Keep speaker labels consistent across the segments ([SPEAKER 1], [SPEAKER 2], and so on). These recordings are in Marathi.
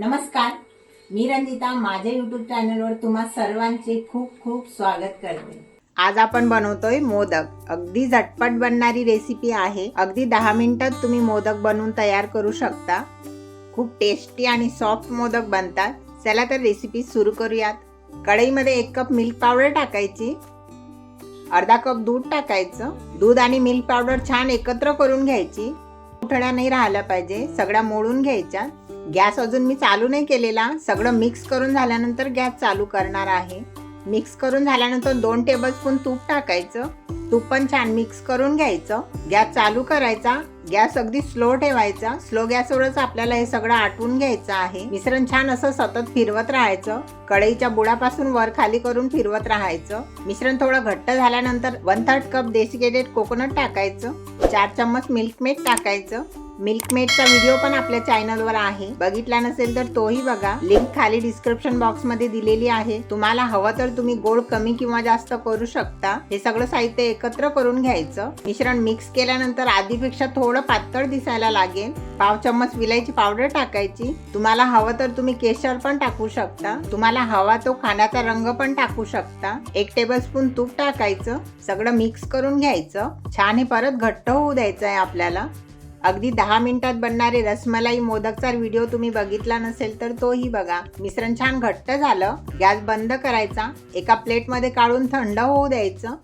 [SPEAKER 1] नमस्कार. मी रंजिता माझ्या युट्यूब चॅनलवर तुम्हा सर्वांचे खूप खूप स्वागत करते. आज आपण बनवतोय मोदक. अगदी झटपट बनणारी रेसिपी आहे. अगदी दहा मिनिटात तुम्ही मोदक बनवून तयार करू शकता. खूप टेस्टी आणि सॉफ्ट मोदक बनतात. चला तर रेसिपी सुरू करूयात. कढईमध्ये एक कप मिल्क पावडर टाकायची. अर्धा कप दूध टाकायचं. दूध आणि मिल्क पावडर छान एकत्र करून घ्यायची. उठड्या नाही राहिला पाहिजे. सगळ्या मोडून घ्यायच्या. गॅस अजून मी चालू नाही केलेला. सगळं मिक्स करून झाल्यानंतर गॅस चालू करणार आहे. मिक्स करून झाल्यानंतर दोन टेबलस्पून तूप टाकायचं. तूप पण छान मिक्स करून घ्यायचं. गॅस चालू करायचा. गॅस अगदी स्लो ठेवायचा. स्लो गॅसवरच आपल्याला हे सगळं आटवून घ्यायचं आहे. मिश्रण छान असं सतत फिरवत राहायचं. कढईच्या बुडापासून वर खाली करून फिरवत राहायचं. मिश्रण थोडं घट्ट झाल्यानंतर one third cup desiccated coconut टाकायचं. चार चम्मच मिल्क मेट टाकायचं. मिल्क मेडचा व्हिडिओ पण आपल्या चॅनलवर आहे. बघितला नसेल तर तोही बघा. लिंक खाली डिस्क्रिप्शन बॉक्समध्ये दिलेली आहे. तुम्हाला हवं तर तुम्ही गोड कमी किंवा जास्त करू शकता. हे सगळं साहित्य एकत्र करून घ्यायचं. मिश्रण मिक्स केल्यानंतर आधीपेक्षा थोडं पातळ दिसायला लागेल. पाव चम्मच विलायची पावडर टाकायची. तुम्हाला हवं तर तुम्ही केशर पण टाकू शकता. तुम्हाला हवा तो खाण्याचा रंग पण टाकू शकता. एक टेबल स्पून तूप टाकायचं. सगळं मिक्स करून घ्यायचं. छान हे परत घट्ट होऊ द्यायचं आहे आपल्याला. अगदी दहा मिनिटात बनणारे रसमलाई मोदकचा व्हिडिओ तुम्ही बघितला नसेल तर तोही बघा. मिश्रण छान घट्ट झालं. गॅस बंद करायचा. एका प्लेटमध्ये काढून थंड होऊ द्यायचं.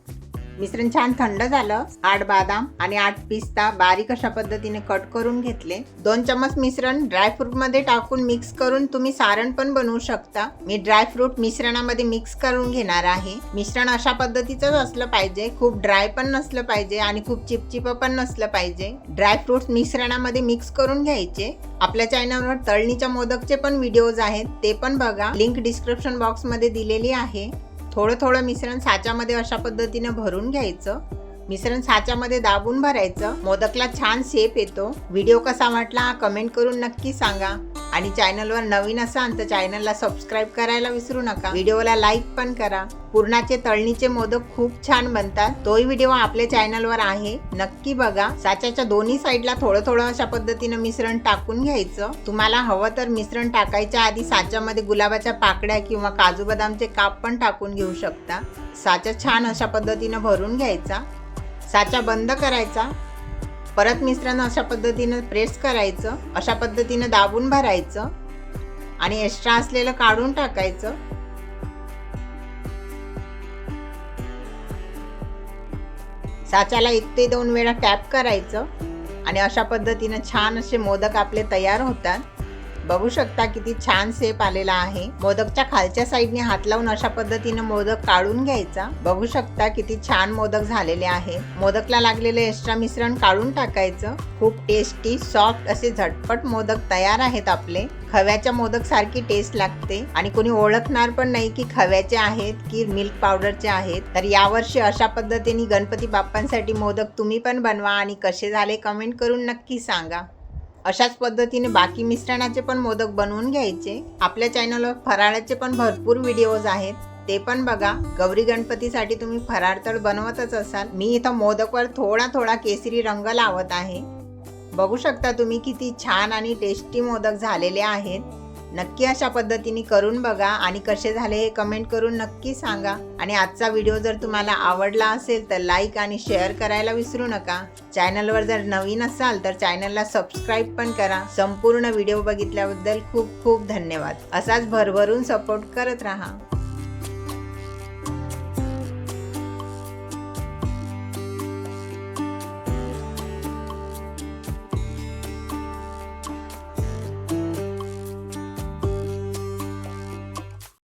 [SPEAKER 1] मिश्रण छान थंड झालं. आठ बादाम आणि आठ पिस्ता बारीक अशा पद्धतीने कट करून घेतले. दोन चमच मिश्रण ड्रायफ्रूटमध्ये टाकून मिक्स करून तुम्ही सारण पण बनवू शकता. मी ड्रायफ्रूट मिश्रणामध्ये मिक्स करून घेणार आहे. मिश्रण अशा पद्धतीच असलं पाहिजे. खूप ड्राय पण नसलं पाहिजे आणि खूप चिपचिप पण नसलं पाहिजे. ड्रायफ्रूट मिश्रणामध्ये मिक्स करून घ्यायचे. आपल्या चॅनलवर तळणीच्या मोदकचे पण व्हिडिओज आहेत. ते पण बघा. लिंक डिस्क्रिप्शन बॉक्समध्ये दिलेली आहे. थोडं थोडं मिश्रण साच्यामध्ये अशा पद्धतीनं भरून घ्यायचं. मिश्रण साच्यामध्ये दाबून भरायचं. मोदकला छान शेप येतो. व्हिडिओ कसा वाटला कमेंट करून नक्की सांगा. आणि चॅनलवर नवीन असाल तर चॅनलला सबस्क्राईब करायला विसरू नका. व्हिडिओला लाईक पण करा. पूर्णाचे तळणीचे मोदक खूप छान बनतात. तोही व्हिडिओ आपल्या चॅनलवर आहे. नक्की बघा. साच्याच्या दोन्ही साईडला थोडं थोडं अशा पद्धतीनं मिश्रण टाकून घ्यायचं. तुम्हाला हवं तर मिश्रण टाकायच्या आधी साच्यामध्ये गुलाबाच्या पाकड्या किंवा काजू बदामचे काप पण टाकून घेऊ शकता. साचा छान अशा पद्धतीनं भरून घ्यायचा. साचा बंद करायचा. परत मिश्रण अशा पद्धतीनं प्रेस करायचं अशा पद्धतीनं दाबून भरायचं आणि एक्स्ट्रा असलेलं काढून टाकायचं. साच्याला एक ते दोन वेळा टॅप करायचं आणि अशा पद्धतीनं छान असे मोदक आपले तयार होतात. बघू शकता किती छान सेप आलेला आहे. मोदकच्या खालच्या साईडने हात लावून अशा पद्धतीने मोदक काढून घ्यायचा. बघू शकता किती छान मोदक झालेले आहेत मोदकला लागलेले एक्स्ट्रा मिश्रण काढून टाकायचं. खूप टेस्टी सॉफ्ट असे झटपट मोदक तयार आहेत आपले. खव्याच्या मोदक सारखी टेस्ट लागते. आणि कोणी ओळखणार पण नाही की खव्याचे आहेत की मिल्क पावडरचे आहेत. तर यावर्षी अशा पद्धतीने गणपती बाप्पांसाठी मोदक तुम्ही पण बनवा आणि कसे झाले कमेंट करून नक्की सांगा. अशाच पद्धतीने बाकी मिश्रणाचे पण मोदक बनवून घ्यायचे. आपल्या चॅनलवर फराळाचे पण भरपूर व्हिडिओज आहेत. ते पण बघा. गौरी गणपतीसाठी तुम्ही फराळ तर बनवतच असाल. मी इथं मोदकवर थोडा थोडा केसरी रंग लावत आहे. बघू शकता तुम्ही किती छान आणि टेस्टी मोदक झालेले आहेत. नक्की अशा पद्धतीने करून बघा आणि कसे झाले हे कमेंट करून नक्की सांगा. आणि आजचा व्हिडिओ जर तुम्हाला आवडला असेल तर लाईक आणि शेअर करायला विसरू नका. चॅनलवर जर नवीन असाल तर चॅनलला सबस्क्राईब पण करा. संपूर्ण व्हिडिओ बघितल्याबद्दल खूप खूप धन्यवाद. असाच भरभरून सपोर्ट करत राहा.